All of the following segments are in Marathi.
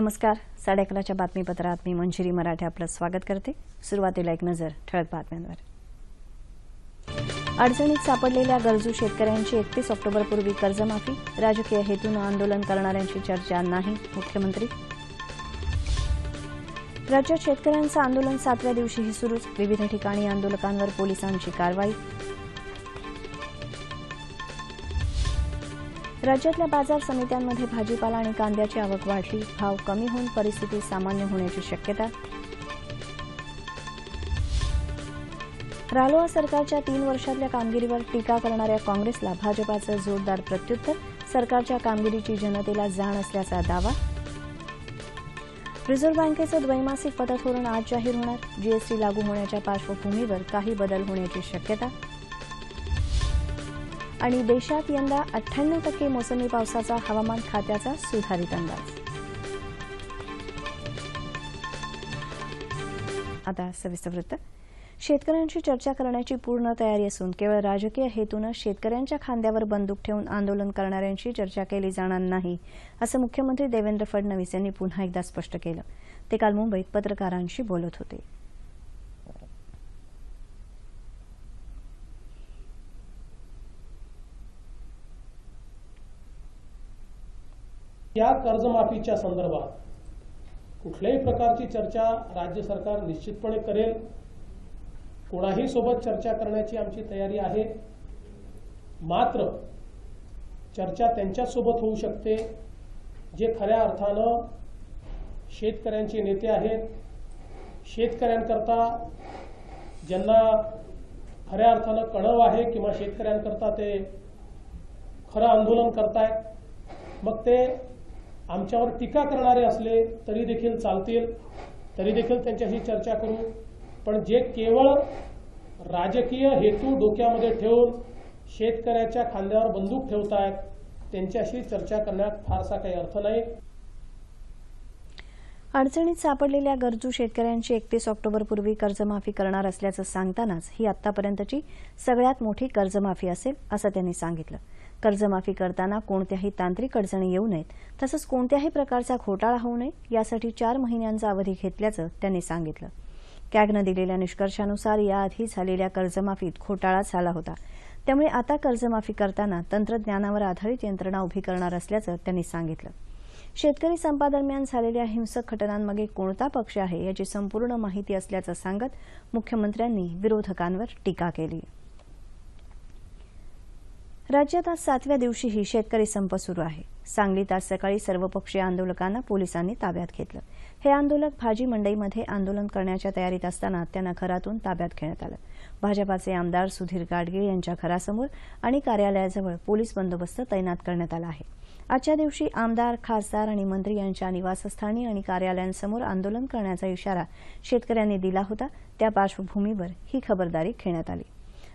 नमस्कार. साडे अकराच्या बातमीपत्रात मी मंजिरी मराठे आपलं स्वागत करते. सुरुवातीला एक नजर ठळक बातम्यांवर. अडचणीत सापडलेल्या गरजू शेतकऱ्यांची एकतीस ऑक्टोबरपूर्वी कर्जमाफी राजकीय हेतूनं आंदोलन करणाऱ्यांची चर्चा नाही मुख्यमंत्री. राज्यात शेतकऱ्यांचं आंदोलन सातव्या दिवशीही सुरूच. विविध ठिकाणी आंदोलकांवर पोलिसांची कारवाई. राज्यातल्या बाजार समित्यांमध्ये भाजीपाला आणि कांद्याची आवक वाढली. भाव कमी होऊन परिस्थिती सामान्य होण्याची शक्यता. रालोआ सरकारच्या तीन वर्षातल्या कामगिरीवर टीका करणाऱ्या काँग्रेसला भाजपाचं जोरदार प्रत्युत्तर सरकारच्या कामगिरीची जनतेला जाण असल्याचा दावा. रिझर्व्ह बँकेचं द्वैमासिक पतधोरण आज जाहीर होणार. जीएसटी लागू होण्याच्या पार्श्वभूमीवर काही बदल होण्याची शक्यता. आणि देशात यंदा अठ्ठ्याण्णव टक्के मोसमी पावसाचा हवामान खात्याचा सुधारित अंदाज. आता सविस्तर वृत्त. शेतकऱ्यांशी चर्चा करण्याची पूर्ण तयारी असून केवळ राजकीय हेतूनं शेतकऱ्यांच्या खांद्यावर बंदूक ठेवून आंदोलन करणाऱ्यांशी चर्चा केली जाणार नाही असं मुख्यमंत्री देवेंद्र फडणवीस यांनी पुन्हा एकदा स्पष्ट केलं. ते काल मुंबईत पत्रकारांशी बोलत होते. या कर्जमाफीच्या संदर्भात कुठल्याही प्रकारची चर्चा राज्य सरकार निश्चितपणे करेल. कोणाही सोबत चर्चा करण्याची आमची तयारी आहे. मात्र चर्चा त्यांच्यासोबत होऊ शकते जे खऱ्या अर्थानं शेतकऱ्यांचे नेते आहेत. शेतकऱ्यांकरता ज्यांना खऱ्या अर्थानं कळव आहे किंवा शेतकऱ्यांकरता ते खरं आंदोलन करतायत मग ते आमच्यावर टीका करणारे असले तरी देखील चालतील तरी देखील त्यांच्याशी चर्चा करू. पण जे केवळ राजकीय हेतू डोक्यामध्ये ठेवून शेतकऱ्याच्या खांद्यावर बंदूक ठेवतायत त्यांच्याशी चर्चा करण्यात फारसा काही अर्थ नाही. अडचणीत सापडलेल्या गरजू शेतकऱ्यांची एकतीस ऑक्टोबरपूर्वी कर्जमाफी करणार असल्याचं सांगतानाच ही आतापर्यंतची सगळ्यात मोठी कर्जमाफी असेल असं त्यांनी सांगितलं. कर्जमाफी करताना कोणत्याही तांत्रिक अडचणी येऊ नयेत. तसंच कोणत्याही प्रकारचा घोटाळा होऊ नये यासाठी चार महिन्यांचा अवधी घेतल्याचं त्यांनी सांगितलं. कॅगनं दिलेल्या निष्कर्षानुसार याआधी झालेल्या कर्जमाफीत घोटाळा झाला होता. त्यामुळे आता कर्जमाफी करताना तंत्रज्ञानावर आधारित यंत्रणा उभी करणार असल्याचं त्यांनी सांगितलं. शेतकरी संपादरम्यान झालेल्या हिंसक घटनांमागे कोणता पक्ष आहे याची संपूर्ण माहिती असल्याचं सांगत मुख्यमंत्र्यांनी विरोधकांवर टीका केली. राज्यात आज सातव्या दिवशीही शेतकरी संप सुरू आहे. सांगलीत आज सकाळी सर्वपक्षीय आंदोलकांना पोलिसांनी ताब्यात घेतलं. हे आंदोलक भाजी मंडईमध्ये आंदोलन करण्याच्या तयारीत असताना त्यांना घरातून ताब्यात घेण्यात आलं. भाजपाचे आमदार सुधीर गाडगीळ यांच्या घरासमोर आणि कार्यालयाजवळ पोलीस बंदोबस्त तैनात करण्यात आला आहे. आजच्या दिवशी आमदार खासदार आणि मंत्री यांच्या निवासस्थानी आणि कार्यालयांसमोर आंदोलन करण्याचा इशारा शेतकऱ्यांनी दिला होता. त्या पार्श्वभूमीवर ही खबरदारी घेण्यात आली.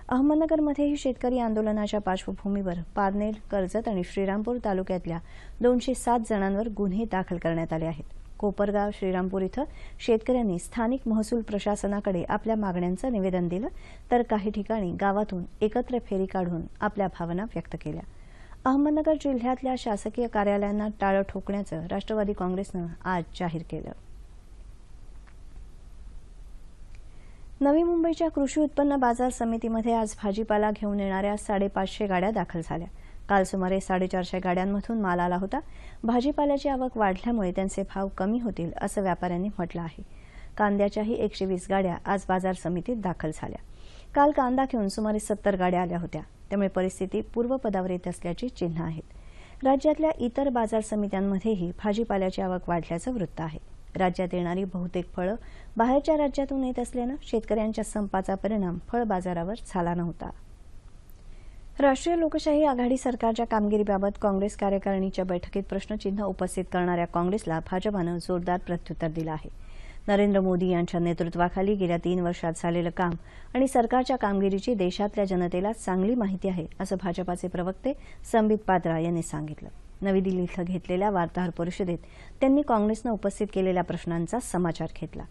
अहमदनगरमध्येही शेतकरी आंदोलनाच्या पार्श्वभूमीवर पारनेर कर्जत आणि श्रीरामपूर तालुक्यातल्या दोनशे सात जणांवर गुन्हे दाखल करण्यात आले आहेत. कोपरगाव श्रीरामपूर इथं शेतकऱ्यांनी स्थानिक महसूल प्रशासनाकडे आपल्या मागण्यांचं निवेदन दिलं तर काही ठिकाणी गावातून एकत्र फेरी काढून आपल्या भावना व्यक्त केल्या. अहमदनगर जिल्ह्यातल्या शासकीय कार्यालयांना टाळं ठोकण्याचं राष्ट्रवादी काँग्रेसनं आज जाहीर केलं. नवी मुंबईच्या कृषी उत्पन्न बाजार समितीमध्ये आज भाजीपाला घेऊन येणाऱ्या साडेपाचशे गाड्या दाखल झाल्या. काल सुमारे साडेचारशे गाड्यांमधून माल आला होता. भाजीपाल्याची आवक वाढल्यामुळे त्यांचे भाव कमी होतील असं व्यापाऱ्यांनी म्हटलं आहे. कांद्याच्याही एकशे वीस गाड्या आज बाजार समितीत दाखल झाल्या. काल कांदा घेऊन सुमारे सत्तर गाड्या आल्या होत्या. त्यामुळे परिस्थिती पूर्वपदावर येत असल्याची चिन्ह आहेत. राज्यातल्या इतर बाजार समित्यांमध्येही भाजीपाल्याची आवक वाढल्याचं वृत्त आहे. राज्यात येणारी बहुतेक फळं बाहेरच्या राज्यातून येत असल्यानं शेतकऱ्यांच्या संपाचा परिणाम फळ बाजारावर झाला नव्हता. राष्ट्रीय लोकशाही आघाडी सरकारच्या कामगिरीबाबत काँग्रेस कार्यकारिणीच्या बैठकीत प्रश्नचिन्ह उपस्थित करणाऱ्या काँग्रेसला भाजपानं जोरदार प्रत्युत्तर दिलं आहे. नरेंद्र मोदी यांच्या नेतृत्वाखाली गेल्या तीन वर्षात झालेलं काम आणि सरकारच्या कामगिरीची देशातल्या जनतेला चांगली माहिती आहे असं भाजपाचे प्रवक्ते संबित पात्रा यांनी सांगितलं. नवी दिल्ली इथं घेतलेल्या वार्ताहर परिषदेत त्यांनी काँग्रेसनं उपस्थित केलेल्या प्रश्नांचा समाचार घेतला.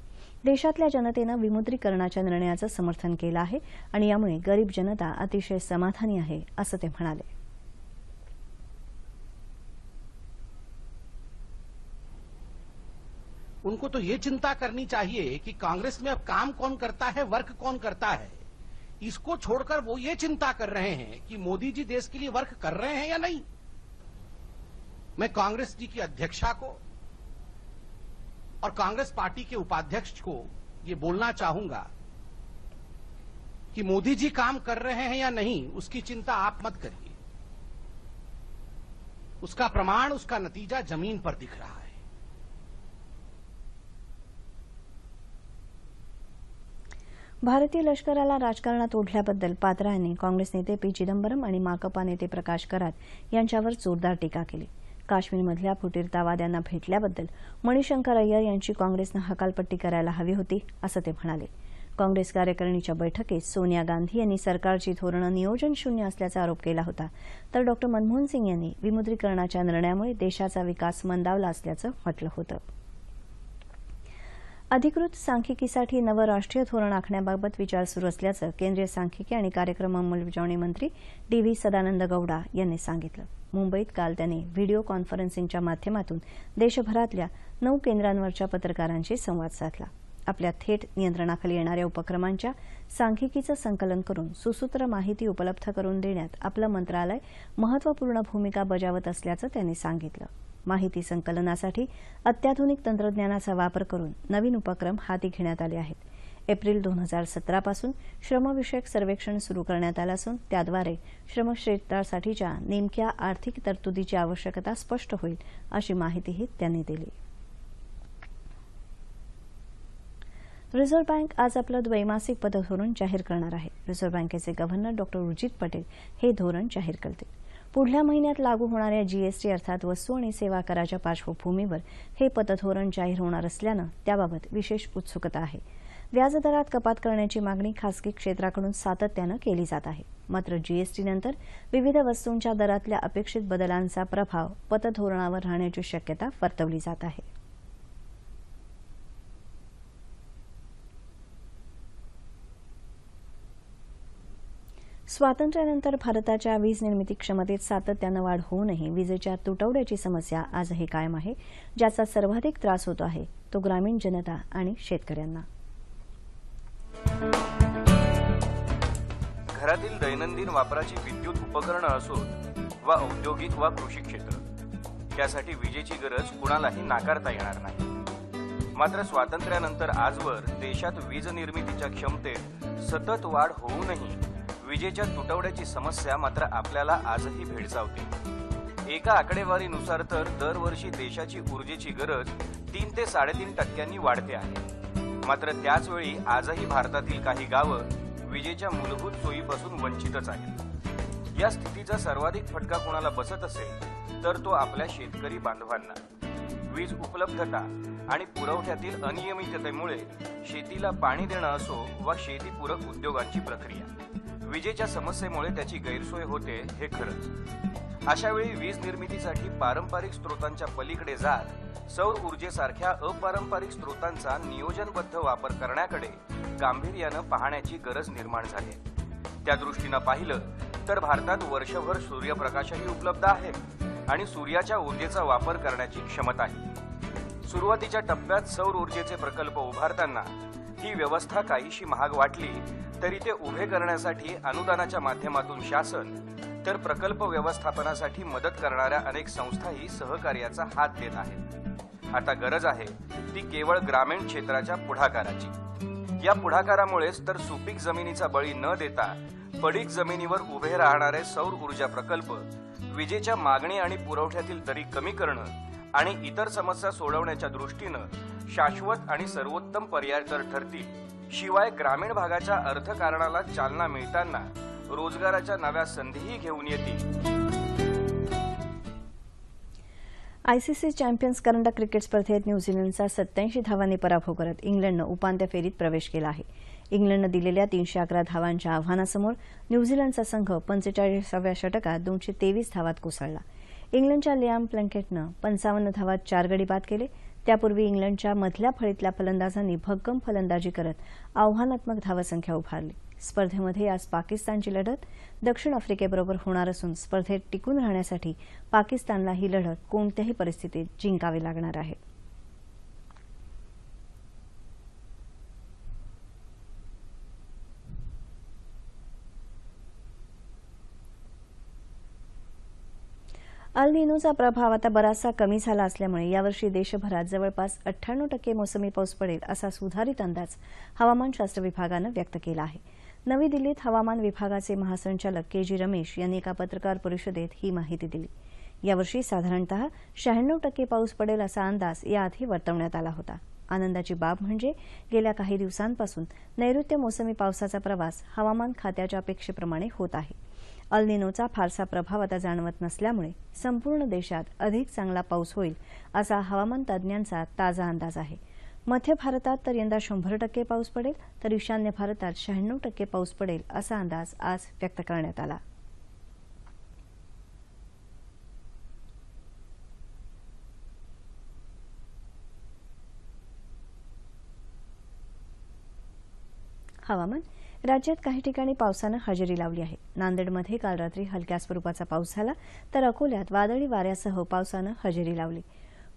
देशातल्या जनतेनं विमुद्रीकरणाच्या निर्णयाचं समर्थन केलं आहे आणि यामुळे गरीब जनता अतिशय समाधानी आहे असं ते म्हणाले. उनको तो ये चिंता करनी चाहिए कि कांग्रेस में अब काम कौन करता है वर्क कौन करता है? इसको छोड़कर वो ये चिंता कर रहे हैं कि मोदी जी देश के लिए वर्क कर रहे हैं या नहीं? मैं कांग्रेस जी की अध्यक्षा को और कांग्रेस पार्टी के उपाध्यक्ष को ये बोलना चाहूँगा कि मोदी जी काम कर रहे हैं या नहीं, उसकी चिंता आप मत करिए। उसका प्रमाण, उसका नतीजा ज़मीन पर दिख रहा है। भारतीय लष्कराला राजकारणात ओढल्याबद्दल पात्रा यांनी काँग्रेस नेते पी चिदंबरम आणि माकपा नेते प्रकाश करात यांच्यावर जोरदार टीका केली. काश्मीरमधल्या फुटीरतावाद्यांना भेटल्याबद्दल मणिशंकर अय्यर यांची काँग्रेसनं हकालपट्टी करायला हवी होती असं ते म्हणाले. काँग्रेस कार्यकारिणीच्या बैठकीत सोनिया गांधी यांनी सरकारची धोरणं नियोजन शून्य असल्याचा आरोप केला होता. तर डॉ मनमोहन सिंग यांनी विमुद्रीकरणाच्या निर्णयामुळे देशाचा विकास मंदावला असल्याचं म्हटलं होतं. अधिकृत सांख्यिकीसाठी नवं राष्ट्रीय धोरण आखण्याबाबत विचार सुरू असल्याचं केंद्रीय सांख्यिकी आणि कार्यक्रम अंमलबजावणी मंत्री डी व्ही सदानंद गौडा यांनी सांगितलं. मुंबईत काल त्यांनी व्हिडिओ कॉन्फरन्सिंगच्या माध्यमातून देशभरातल्या नऊ केंद्रांवरच्या पत्रकारांशी संवाद साधला. आपल्या थेट नियंत्रणाखाली येणाऱ्या उपक्रमांच्या सांख्यिकीचं संकलन करून सुसूत्र माहिती उपलब्ध करून देण्यात आपलं मंत्रालय महत्त्वपूर्ण भूमिका बजावत असल्याचं त्यांनी सांगितलं. माहिती संकलनासाठी अत्याधुनिक तंत्रज्ञानाचा वापर करून नवीन उपक्रम हाती घेण्यात आले आहेत. एप्रिल दोन हजार सतरापासून श्रमविषयक सर्वेक्षण सुरू करण्यात आलं असून त्याद्वारे श्रमक्षेत्रासाठीच्या नेमक्या आर्थिक तरतुदीची आवश्यकता स्पष्ट होईल अशी माहितीही त्यांनी दिली. रिझर्व्ह बँक आज आपलं द्वैमासिक पतधोरण जाहीर करणार आहे. रिझर्व्ह बँकेचे गव्हर्नर डॉक्टर उर्जित पटेल हे धोरण जाहीर करतील. पुढल्या महिन्यात लागू होणाऱ्या जीएसटी अर्थात वस्तू आणि सेवा कराच्या पार्श्वभूमीवर हे पतधोरण जाहीर होणार असल्यानं त्याबाबत विशेष उत्सुकता आहे. व्याजदरात कपात करण्याची मागणी खासगी क्षेत्राकडून सातत्यानं केली जात आहे. मात्र जीएसटीनंतर विविध वस्तूंच्या दरातल्या अपेक्षित बदलांचा प्रभाव पतधोरणावर राहण्याची शक्यता वर्तवली जात आहे. स्वातंत्र्यानंतर भारताच्या वीज निर्मिती क्षमतेत सातत्यानं वाढ होऊनही विजेच्या तुटवड्याची समस्या आजही कायम आहे ज्याचा सर्वाधिक त्रास होतो आहे तो ग्रामीण जनता आणि शेतकऱ्यांना. घरातील दैनंदिन वापराची विद्युत उपकरणं असोत वा औद्योगिक वा कृषी क्षेत्र त्यासाठी विजेची गरज कुणालाही नाकारता येणार नाही. मात्र स्वातंत्र्यानंतर आजवर देशात वीज निर्मितीच्या क्षमतेत सतत वाढ होऊनही विजेच्या तुटवड्याची समस्या मात्र आपल्याला आजही भेडसावते. एका आकडेवारीनुसार तर दरवर्षी देशाची ऊर्जेची गरज तीन ते साडेतीन टक्क्यांनी वाढते आहे. मात्र त्याचवेळी आजही भारतातील काही गावं विजेच्या मूलभूत सोयीपासून वंचितच आहेत. या स्थितीचा सर्वाधिक फटका कोणाला बसत असेल तर तो आपल्या शेतकरी बांधवांना. वीज उपलब्धता आणि पुरवठ्यातील अनियमिततेमुळे शेतीला पाणी देणं असो वा शेतीपूरक उद्योगांची प्रक्रिया. विजेच्या समस्येमुळे त्याची गैरसोय होते हे खरंच. अशावेळी वीज निर्मितीसाठी पारंपरिक स्रोतांच्या पलीकडे जात सौर ऊर्जेसारख्या अपारंपरिक स्रोतांचा नियोजनबद्ध वापर करण्याकडे गांभीर्यानं पाहण्याची गरज निर्माण झाली त्या दृष्टीनं पाहिलं तर भारतात वर्षभर सूर्यप्रकाशही उपलब्ध आहे आणि सूर्याच्या ऊर्जेचा वापर करण्याची क्षमताही सुरुवातीच्या टप्प्यात सौर ऊर्जेचे प्रकल्प उभारताना ही व्यवस्था काहीशी महाग वाटली तरी ते उभे करण्यासाठी अनुदानाच्या माध्यमातून शासन तर प्रकल्प व्यवस्थापनासाठी मदत करणाऱ्या अनेक संस्थाही सहकार्याचा हात देत आहेत. आता गरज आहे ती केवळ ग्रामीण क्षेत्राच्या पुढाकाराची. या पुढाकारामुळेच तर सुपीक जमिनीचा बळी न देता पडीक जमिनीवर उभे राहणारे सौर ऊर्जा प्रकल्प विजेच्या मागणी आणि पुरवठ्यातील दरी कमी करणं आणि इतर समस्या सोडवण्याच्या दृष्टीनं शाश्वत आणि सर्वोत्तम पर्याय तर ठरतील. शिवाय ग्रामीण भागाच्या अर्थकारणाला चालना मिळताना रोजगाराच्या नव्या संधीही घेऊन येतील. आयसीसी चॅम्पियन्स करंडक क्रिकेट स्पर्धेत न्यूझीलंडचा सत्याऐंशी धावांनी पराभव करत इंग्लंडनं उपांत्य फेरीत प्रवेश केला आहे. इंग्लंडनं दिलेल्या तीनशे अकरा धावांच्या आव्हानासमोर न्यूझीलंडचा संघ पंचेचाळीसाव्या षटकात दोनशे तेवीस धावात कोसळला. इंग्लंडच्या लियाम प्लंकेटनं पंचावन्न धावात चार गडी बाद केले. त्यापूर्वी इंग्लंडच्या मधल्या फळीतल्या फलंदाजांनी भक्कम फलंदाजी करत आव्हानात्मक धावसंख्या उभारली. स्पर्धेमध्ये आज पाकिस्तानची लढत दक्षिण आफ्रिकेबरोबर होणार असून स्पर्धेत टिकून राहण्यासाठी पाकिस्तानला ही लढत कोणत्याही परिस्थितीत जिंकावी लागणार आहे. अल प्रभाव आता बराचसा कमी झाला असल्यामुळे यावर्षी देशभरात जवळपास अठ्ठ्याण्णव टक्के मोसमी पाऊस पडेल असा सुधारित अंदाज हवामानशास्त्र विभागानं व्यक्त केला आहे. नवी दिल्लीत हवामान विभागाचे महासंचालक के जी रमेश यांनी एका पत्रकार परिषदेत ही माहिती दिली. यावर्षी साधारणतः शहाण्णव टक्के पाऊस पडेल असा अंदाज याआधी वर्तवण्यात आला होता. आनंदाची बाब म्हणजे गेल्या काही दिवसांपासून नैऋत्य मोसमी पावसाचा प्रवास हवामान खात्याच्या अपेक्षेप्रमाणे होत आहे. अलनिनोचा फारसा प्रभाव आता जाणवत नसल्यामुळे संपूर्ण देशात अधिक चांगला पाऊस होईल असा हवामान तज्ज्ञांचा ताजा अंदाज आहे. मध्य भारतात तर यंदा शंभर टक्के पाऊस पडेल तर ईशान्य भारतात शहाण्णव टक्के पाऊस पडेल असा अंदाज आज व्यक्त करण्यात आला. हवामान राज्यात काही ठिकाणी पावसानं हजेरी लावली आहे. नांदेडमध्ये काल रात्री हलक्या स्वरूपाचा पाऊस झाला तर अकोल्यात वादळी वाऱ्यासह पावसानं हजेरी लावली.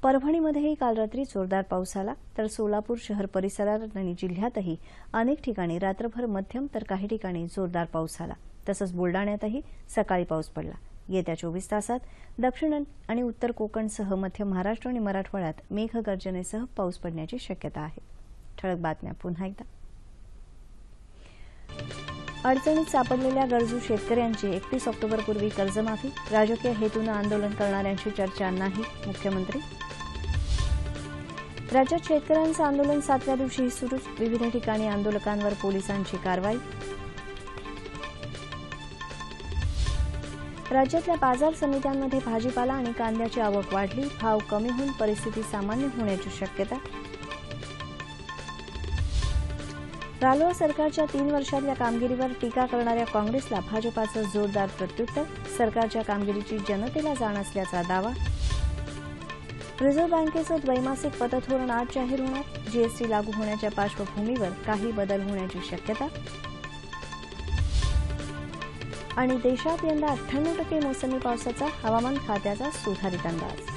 परभणीमध्येही काल रात्री जोरदार पाऊस झाला तर सोलापूर शहर परिसरात आणि जिल्ह्यातही अनेक ठिकाणी रात्रभर मध्यम तर काही ठिकाणी जोरदार पाऊस झाला. तसंच बुलडाण्यातही सकाळी पाऊस पडला. येत्या चोवीस तासात दक्षिण आणि उत्तर कोकणसह मध्य महाराष्ट्र आणि मराठवाड्यात मेघगर्जनेसह पाऊस पडण्याची शक्यता आहे. ठळक बातम्या पुन्हा एकदा. अडचणीत सापडलेल्या गरजू शेतकऱ्यांची एकतीस ऑक्टोबरपूर्वी कर्जमाफी राजकीय हेतूनं आंदोलन करणाऱ्यांशी चर्चा नाही मुख्यमंत्री. राज्यात शेतकऱ्यांचं आंदोलन सातव्या दिवशीही सुरूच विविध ठिकाणी आंदोलकांवर पोलिसांची कारवाई. राज्यातल्या बाजार समित्यांमध्ये भाजीपाला आणि कांद्याची आवक वाढली भाव कमी होऊन परिस्थिती सामान्य होण्याची शक्यता. रालोआ सरकारच्या तीन वर्षातल्या कामगिरीवर टीका करणाऱ्या काँग्रेसला भाजपाचं जोरदार प्रत्युत्तर सरकारच्या कामगिरीची जनतेला जाण असल्याचा दावा. रिझर्व्ह बँकेचं द्वैमासिक पतधोरण आज जाहीर होणार. जीएसटी लागू होण्याच्या पार्श्वभूमीवर काही बदल होण्याची शक्यता. आणि देशात यंदा अठ्ठ्याण्णव टक्के मोसमी पावसाचा हवामान खात्याचा सुधारित अंदाज.